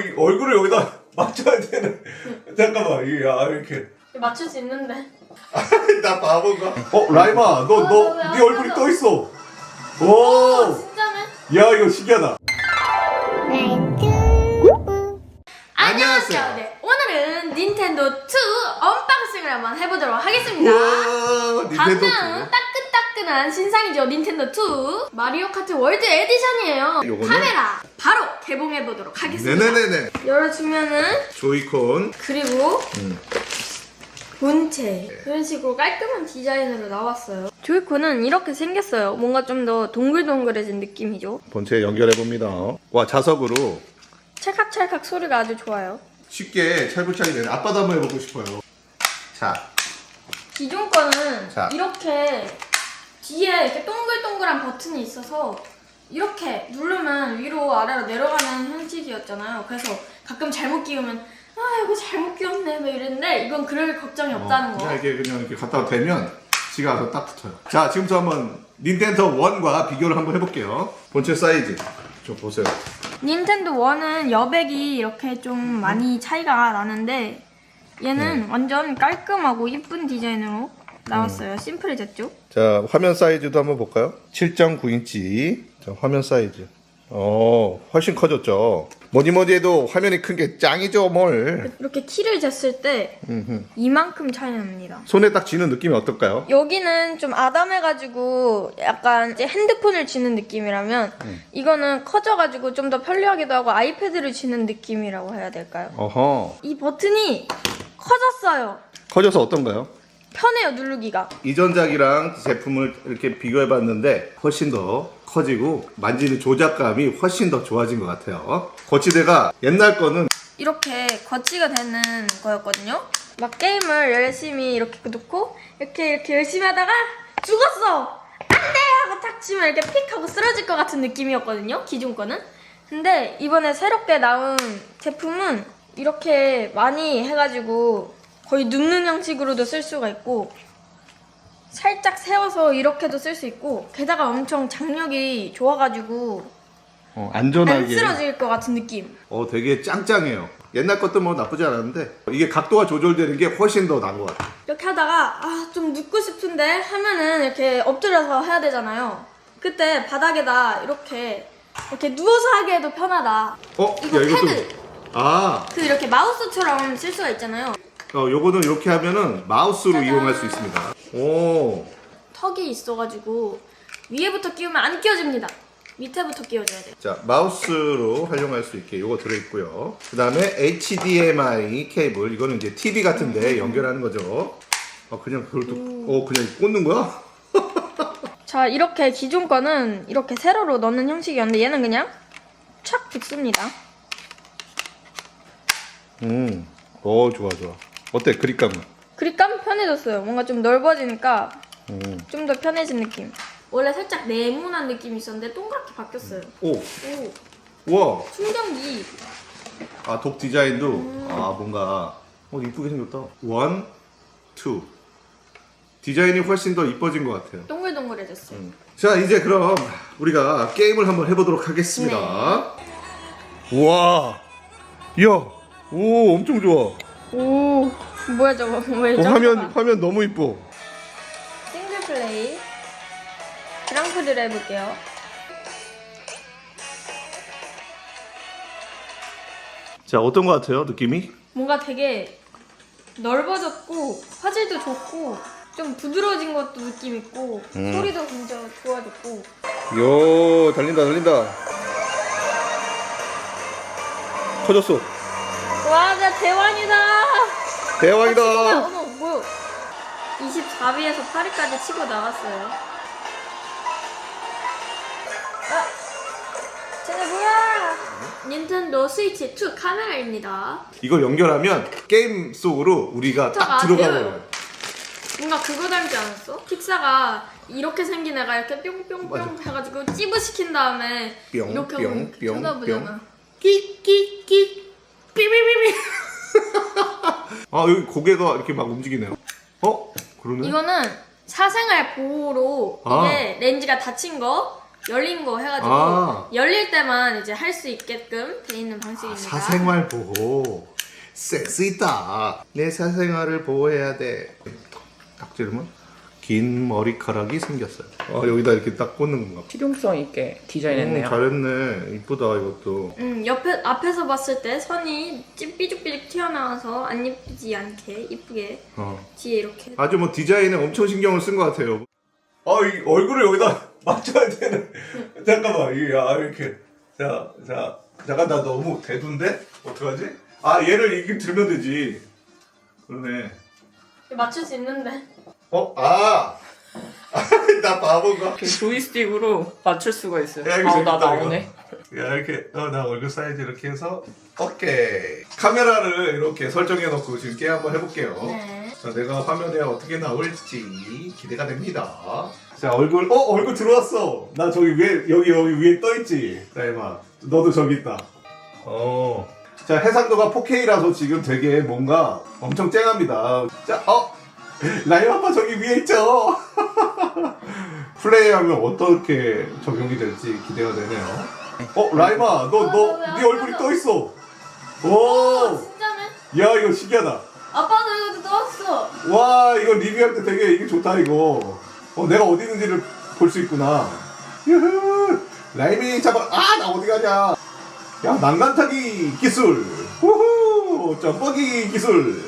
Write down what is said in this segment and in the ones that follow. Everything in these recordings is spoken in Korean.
이 얼굴을 여기다 맞춰야 되는. 잠깐만, 이, 아, 이렇게. 맞출 수 있는데. 나 바본가? 어, 라이마, 너, 너, 어, 왜네 얼굴이 안떠 있어. 오, 오! 진짜네. 야, 이거 신기하다. 안녕하세요. 네, 오늘은 닌텐도 2 언박싱을 한번 해보도록 하겠습니다. 우와, 닌텐도 2. 따끈따끈한 신상이죠 닌텐도 2 마리오 카트 월드 에디션이에요. 요거는? 카메라 바로 개봉해 보도록 하겠습니다. 네네네네. 열어주면은 조이콘. 그리고 음. 본체 이런 식으로 깔끔한 디자인으로 나왔어요. 조이콘은 이렇게 생겼어요. 뭔가 좀 더 동글동글해진 느낌이죠. 본체에 연결해 봅니다. 와, 자석으로 찰칵찰칵 소리가 아주 좋아요. 쉽게 찰부찰이 되네. 아빠도 한번 해보고 싶어요. 자, 기존 거는 자. 이렇게 뒤에 이렇게 동글동글한 버튼이 있어서 이렇게 누르면 위로 아래로 내려가는 형식이었잖아요. 그래서 가끔 잘못 끼우면 아 이거 잘못 끼웠네 뭐 이랬는데 이건 그럴 걱정이 없다는 어, 거. 그냥 이렇게 그냥 이렇게 갖다 대면 지가 와서 딱 붙어요. 자, 지금부터 한번 닌텐도 1과 비교를 한번 해볼게요. 본체 사이즈 좀 보세요. 닌텐도 1은 여백이 이렇게 좀 많이 차이가 나는데 얘는 완전 깔끔하고 이쁜 디자인으로 나왔어요. 심플해졌죠? 자, 화면 사이즈도 한번 볼까요? 7.9인치. 자, 화면 사이즈. 어, 훨씬 커졌죠. 뭐니 뭐니 해도 화면이 큰 게 짱이죠, 뭘. 이렇게 키를 쟀을 때 음흠. 이만큼 차이 납니다. 손에 딱 쥐는 느낌이 어떨까요? 여기는 좀 아담해가지고 약간 이제 핸드폰을 쥐는 느낌이라면 이거는 커져가지고 좀 더 편리하기도 하고 아이패드를 쥐는 느낌이라고 해야 될까요? 어허. 이 버튼이 커졌어요. 커져서 어떤가요? 편해요 누르기가. 이전작이랑 제품을 이렇게 비교해 봤는데 훨씬 더 커지고 만지는 조작감이 훨씬 더 좋아진 것 같아요. 거치대가 옛날 거는 이렇게 거치가 되는 거였거든요. 막 게임을 열심히 이렇게 놓고 이렇게 이렇게 열심히 하다가 죽었어. 안돼 하고 탁 치면 이렇게 픽 하고 쓰러질 것 같은 느낌이었거든요. 기존 거는. 근데 이번에 새롭게 나온 제품은 이렇게 많이 해가지고 거의 눕는 형식으로도 쓸 수가 있고 살짝 세워서 이렇게도 쓸 수 있고 게다가 엄청 장력이 좋아가지고 어, 안 안전하게 쓰러질 것 같은 느낌. 어, 되게 짱짱해요. 옛날 것도 뭐 나쁘지 않았는데 이게 각도가 조절되는 게 훨씬 더 나은 것 같아요. 이렇게 하다가 아 좀 눕고 싶은데 하면은 이렇게 엎드려서 해야 되잖아요. 그때 바닥에다 이렇게 이렇게 누워서 하기에도 편하다. 어? 이거 패드. 아, 그 이렇게 마우스처럼 쓸 수가 있잖아요. 어, 요거는 이렇게 하면은 마우스로 짜잔. 이용할 수 있습니다. 오, 턱이 있어가지고 위에부터 끼우면 안 끼워집니다. 밑에부터 끼워줘야 돼요. 자 마우스로 활용할 수 있게 요거 들어있고요. 그 다음에 HDMI 케이블 이거는 이제 TV 같은데 연결하는 거죠. 어 그냥 그걸 또, 어 그냥 꽂는 거야? 자 이렇게 기존 거는 이렇게 세로로 넣는 형식이었는데 얘는 그냥 착 붙습니다. 음, 어 좋아 좋아. 어때 그립감은? 그립감 편해졌어요. 뭔가 좀 넓어지니까 음. 좀 더 편해진 느낌. 원래 살짝 네모난 느낌이 있었는데 동그랗게 바뀌었어요. 오, 오, 우와. 충전기. 아 독 디자인도 아 뭔가 어 이쁘게 생겼다. 원, 투. 디자인이 훨씬 더 이뻐진 것 같아요. 동글동글해졌어요. 자 이제 그럼 우리가 게임을 한번 해보도록 하겠습니다. 우와, 이야, 오 엄청 좋아. 오, 뭐야 저거? 왜 어, 저거? 화면 화면 너무 이뻐. 싱글 플레이. 그랑프리를 해볼게요. 자 어떤 것 같아요 느낌이? 뭔가 되게 넓어졌고 화질도 좋고 좀 부드러워진 것도 느낌 있고 음. 소리도 굉장히 좋아졌고 요 달린다 달린다. 커졌어. 와, 나 대왕이다. 대왕이다. 아, 어머, 뭐야? 24위에서 8위까지 치고 나갔어요. 아, 쟤네 뭐야? 닌텐도 스위치 2 카메라입니다. 이걸 연결하면 게임 속으로 우리가 딱 아, 들어가. 버려요. 뭔가 그거 닮지 않았어? 픽사가 이렇게 생긴 애가 이렇게 뿅뿅뿅 맞아. 해가지고 찌부시킨 다음에 뿅, 이렇게 뿅, 뿅, 쳐다보잖아. 끼끼끼 삐비비비. 아 여기 고개가 이렇게 막 움직이네요. 어? 그러네. 이거는 사생활 보호로 아. 이게 렌즈가 닫힌 거 열린 거 해가지고 아. 열릴 때만 이제 할 수 있게끔 돼 있는 방식입니다. 사생활 보호 섹스 있다 내 사생활을 보호해야 돼딱 찌르면 긴 머리카락이 생겼어요 어, 여기다 이렇게 딱 꽂는 건가 봐. 실용성 있게 오, 디자인했네요. 잘했네 이쁘다 이것도 음, 옆에 앞에서 봤을 때 선이 찌- 삐죽삐죽 튀어나와서 안 예쁘지 않게 이쁘게 어. 뒤에 이렇게 아주 뭐 디자인에 엄청 신경을 쓴 것 같아요 아, 이 얼굴을 여기다 맞춰야 되는 잠깐만 이, 아, 이렇게 자, 자 잠깐 나 너무 대둔데? 어떡하지? 아 얘를 이렇게 들면 되지 그러네 맞출 수 있는데 어? 아! 나 바본가? 이렇게 조이스틱으로 맞출 수가 있어요. 야, 이거 아, 재밌다, 나 이거. 나오네. 야 이렇게 어, 나 얼굴 사이즈 이렇게 해서 오케이 카메라를 이렇게 설정해 놓고 지금 게임 한번 해볼게요 네. 자 내가 화면에 어떻게 나올지 기대가 됩니다 자 얼굴 어 얼굴 들어왔어 나 저기 위에 여기 여기 위에 떠있지 자 이마 너도 저기 있다 어 자 해상도가 4K라서 지금 되게 뭔가 엄청 쨍합니다 자 어 라임 아빠 저기 위에 있죠. 플레이하면 어떻게 적용이 될지 기대가 되네요. 어 라임아 너너네 얼굴이 떠 있어. 오! 진짜네? 야 이거 신기하다. 아빠도 이거 넣었어. 와 이거 리뷰할 때 되게 이게 좋다 이거. 어 내가 어디 있는지를 볼 수 있구나. 유후! 라임이 잡아 아 나 어디 가냐. 야 난간타기 기술. 후후! 점퍼기 기술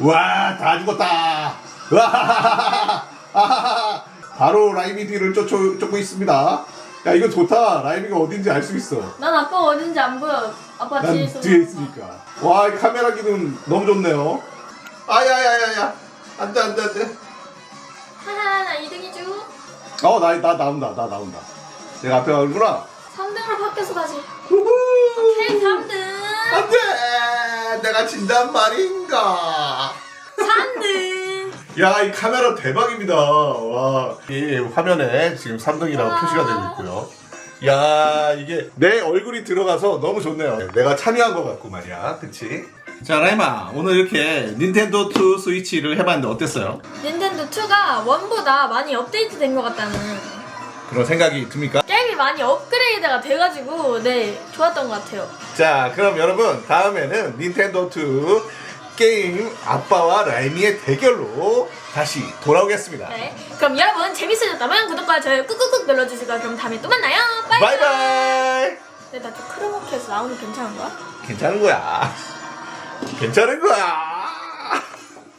와 다 죽었다 와 바로 라임이 뒤를 쫓아, 쫓고 있습니다 야 이거 좋다 라임이가 어딘지 알 수 있어 난 아빠가 어딘지 안 보여 아빠 난 뒤에 있어 뒤에 있으니까. 와, 이 카메라 기능 너무 좋네요. 아야야야야. 안 돼, 안 돼, 안 돼. 하하 나 2등이죠 어, 나, 나 나온다, 나 나온다. 내가 앞에 가는구나. 3등으로 바뀌어서 다시 후후. 오케이 3등 안 돼! 내가 진단 말인가. 3등 야, 이 카메라 대박입니다. 와. 이 화면에 지금 3등이라고 와. 표시가 되고 있고요. 야, 이게 내 얼굴이 들어가서 너무 좋네요. 내가 참여한 것 같고 말이야. 그치? 자, 라이마. 오늘 이렇게 닌텐도 2 스위치를 해봤는데 어땠어요? 닌텐도 2가 1보다 많이 업데이트 된 것 같다는 그런 생각이 듭니까? 많이 업그레이드가 돼가지고 네 좋았던 것 같아요 자, 그럼 여러분 다음에는 닌텐도 2 게임 아빠와 라이미의 대결로 다시 돌아오겠습니다. 네 그럼 여러분 재밌으셨다면 구독과 좋아요 꾹꾹꾹 눌러주시고 그럼 다음에 또 만나요 바이바이 바이바이. 근데 나좀 크로마키에서 나오는 괜찮은 거야? 괜찮은 거야. 괜찮은 거야.